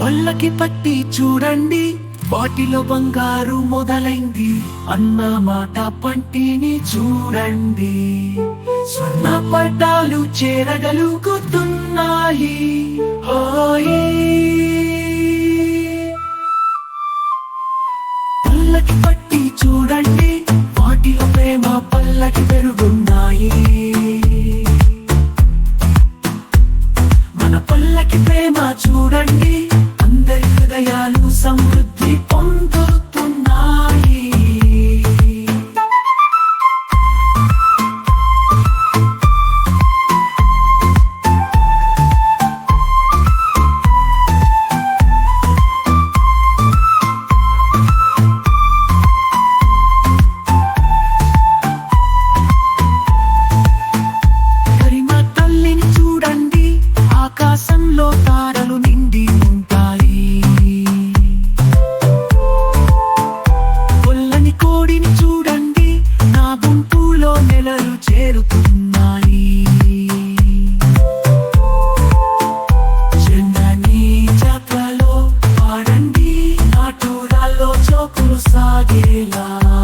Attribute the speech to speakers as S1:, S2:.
S1: పల్లకి పట్టి చూడండి. వాటిలో బంగారు మొదలైంది. అన్న మాట పంటిని చూడండి. స్వర్ణ పట్టాలు చేరగలుగుతున్నాయి. పల్లకి పట్టి చూడండి. వాటిలో ప్రేమ పల్లకి పెరుగున్నాయి. మన పల్లకి ప్రేమ చూడండి. Sagila.